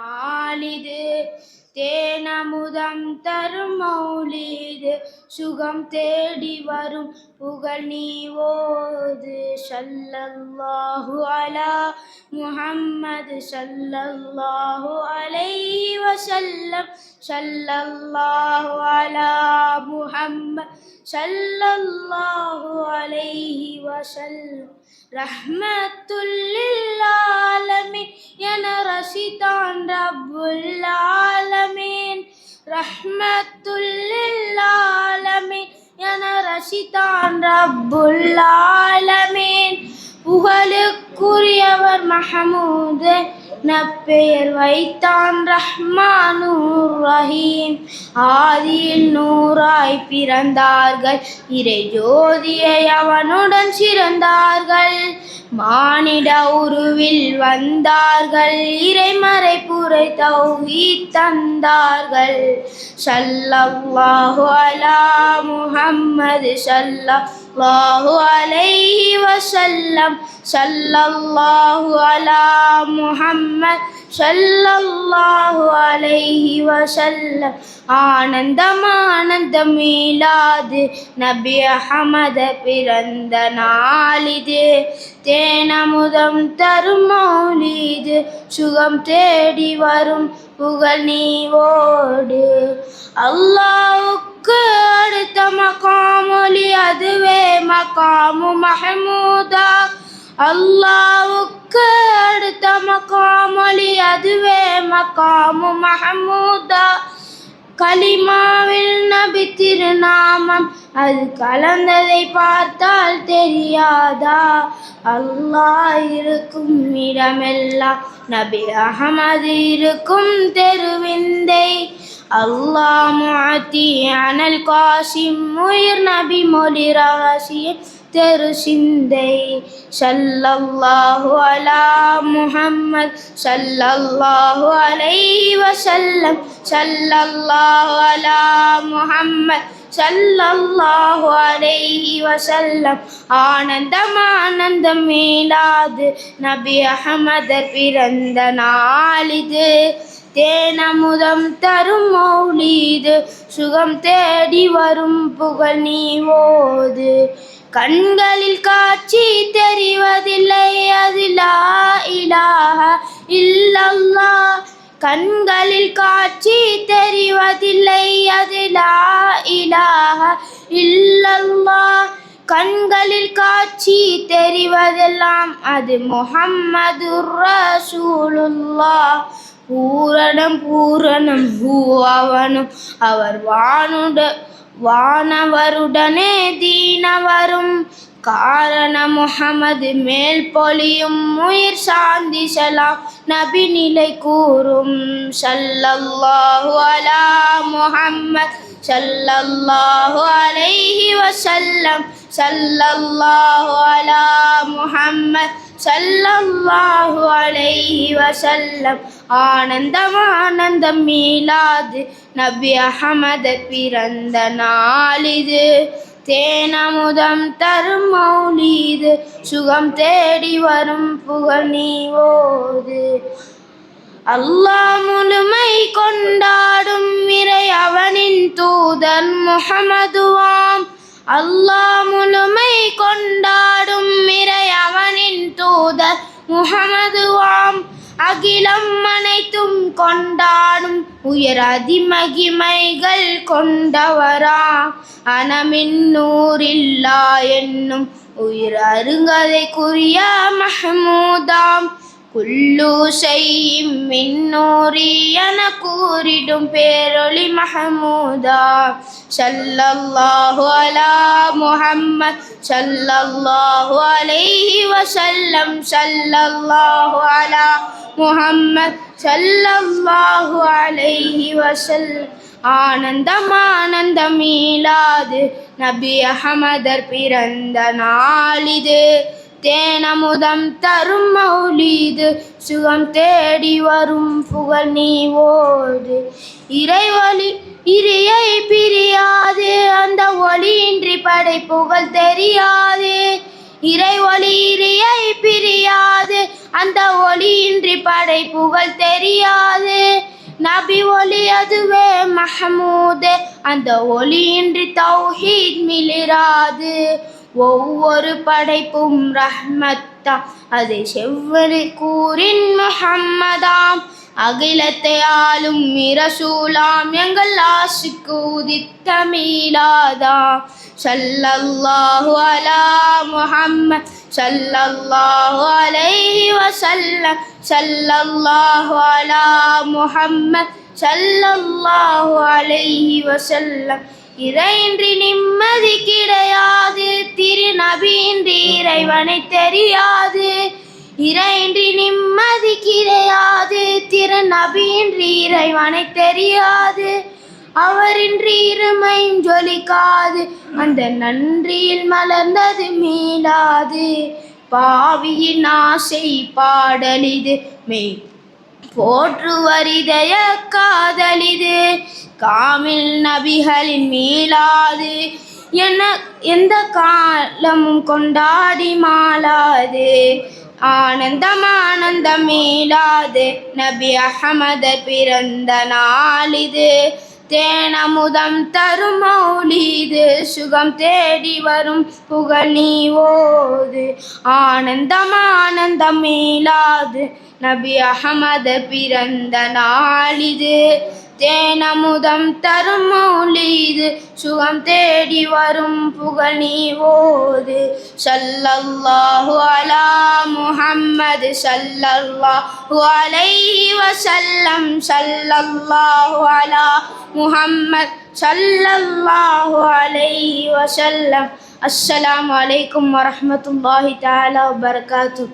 ஆலிது தேனமுதம் தரும் மௌலிது. சுகம் தேடி வரும் புகழ் நீ ஓது ஷல்லல்லாஹு அலா முஹம்மது சல்லல்லாஹு அலைஹி வஸல்லம். சல்லல்லாஹு அலா முஹம்மது சல்லல்லாஹு அலைஹி வசல்லம் ரஹ்மத்துல்லில் என ரசிதான் ரப்புல் ஆலமீன் ரஹ்மத்துல்லில் ஆலமீன் என ரசிதான் ரப்புல் ஆலமீன். புகழுக்குரியவர் மஹமூது நப்பெயர் வைத்தான் ரஹ்மானூர் ரஹீம். ஆதியில் நூறாய் பிறந்தார்கள். இறை ஜோதியை அவனுடன் சிறந்தார்கள். மானிட உருவில் வந்தார்கள். இறைமறை புரை தௌவி தந்தார்கள். ஷல்லல்லாஹு அலா முஹம்மது சல்லா الله عليه وسلم. صلى الله على محمد. صلى الله عليه وسلم. ஆனந்தம் ஆனந்தம் மீளாது நபி அஹமத பிறந்த நாளிது தேனமுதம் தரும் மௌலிது சுகம் தேடி வரும் புகழ் நீ ஓடு அல்லாவுக்கு அடுத்த மகாமொழி அதுவே மகாமு மஹமூதா. அல்லாவுக்கு அடுத்த மகாமொழி அதுவே மகாமு மஹமூதா. கலிமாவில் நபி திருநாமம் அது கலந்ததை பார்த்தால் தெரியாதா? அல்லாஹ் இருக்கும் இடமெல்லாம் நபி அகமது இருக்கும் தெருவிந்தை. அல்லாஹ் முஅத்தி அனல் காசிம் முயிர் நபி மொழி ரகசியம் தெரு சிந்தை. சல்லல்லாஹு அலா முஹம்மத் சல்லல்லாஹு அலை வசல்லம் சல்லல்லாஹு அலா முஹம்மத் சல்லல்லாஹு அலைஹி வசல்லம் ஆனந்தம் ஆனந்தம் மேலாது. நபி அஹமதர் பிறந்த நாளிது. தேனமுதம் தரும் மௌலீது. சுகம் தேடி வரும் புகழ் நீ ஓது. கண்களில் காட்சி தெரிவதில்லை அதிலா இலாக இல்லல்லா. கண்களில் காட்சி தெரிவதில்லை அதிலா இலாக இல்லல்லா. கண்களில் காட்சி தெரிவதெல்லாம் அது முஹம்மது ரசூலுல்லா பூரணம் பூரணம் ஹூ அவர் வானுட வானவருடனே தீனவரும். காரண முகமது மேல் பொலியும் உயிர் சாந்தி சலாம். நபி நிலை கூறும் சல்லல்லாஹு அலா முஹம்மத் சல்லல்லாஹு அலைஹி வசல்லம் சல்லல்லாஹு அலா முஹம்மத் ஷல்லல்லாஹு அலைஹி வசல்லம் ஆனந்தம் ஆனந்தம் மீளாது. நபி அகமது பிறந்த நாளிது. தேனமுதம் தரும் மௌலீது. சுகம் தேடி வரும் புகழ் நீ ஓது அல்லாஹ் முழுமை கொண்டாடும் இறை அவனின் தூதன் முகமதுவாம் அல்லாஹ் முழுமை கொண்டாடும் தூதர் முஹமதுவாம் அகிலம் அனைத்தும் கொண்டாடும் உயர் அதிமகிமைகள் கொண்டவரா. அனமின்னூரில்லா என்னும் உயிர் அருங்கதைக்குரிய மஹமூதாம் குல்லு செய்யும் மின்னூரி கூறிடும் பேரொளி மஹமூதா. சல்லல்லாஹு அலா முஹம்மத். சல்லல்லாஹு அலைஹி வசல்லம் சல்லல்லாஹு அலா முஹம்மத். சல்லல்லாஹு அலைஹி வஸல்லம். ஆனந்தம் ஆனந்தம் மீளாது. நபி அஹமதர் பிறந்த நாளிது. தேனமுதம் தரும் மௌலீது சுகம் தேடி வரும் புகழ் நீ ஓது இறைவழி இறையை பிரியாது அந்த ஒளியின்றி படை புகழ் தெரியாது. இறை இறையை பிரியாது அந்த ஒளியின்றி படை புகழ் தெரியாது. நபி ஒளி அதுவே மஹமூது அந்த ஒளியின்றி தௌஹீத் மிளிராது. ஒவ்வொரு படைப்பும் ரஹ்மத்தா. அது செவ்வனு கூறின் முஹம்மதாம் அகிலத்தை ஆளும் இரசூலாம் எங்கள் ஆசுக்கு உதித்த மீளாதாம் சல்லல்லாஹு அலா முஹம்மத். சல்லல்லாஹு அலைஹி வஸல்லம். சல்லல்லாஹு அலா முஹம்மத். சல்லல்லாஹு அலைஹி வசல்லம் இறையின்றி நிம்மதி கிடையாது. திருநபியின்றி இறைவனை தெரியாது. இறையின்றி நிம்மதி கிடையாது. திருநபியின்றி இறைவனை தெரியாது. அவரின்றி இருமையும் ஜொலிக்காது. அந்த நன்றியில் மலர்ந்தது மீளாது. பாவியின் ஆசை பாடலிது. மெய் போற்றுவரிதய காதலிது. காமில் நபிகளின் மீளாது. என்ன எந்த காலமும் கொண்டாடி மாளாது. ஆனந்தம் ஆனந்தம் மீளாது. நபி அகமது பிறந்த நாளிது. தேனமுதம் தரும் மௌலீது சுகம் தேடி வரும் புகழ் நீ ஓது. ஆனந்தம் ஆனந்தம் மீளாது நபி அகமது பிறந்த நாளிது தேனமுதம் தரும் மௌலீது சுகம் தேடி வரும் புகழ் நீ ஓது. சல்லல்லாஹு அலா முஹம்மது சல்லல்லாஹு அலைஹி வஸல்லம். சல்லல்லாஹு அலா முஹம்மத் சல்லல்லாஹு அலைஹி வஸல்லம். அஸ்ஸலாமு அலைக்கும் வரஹ்மத்துல்லாஹி தஆலா வபரகாத்துஹு.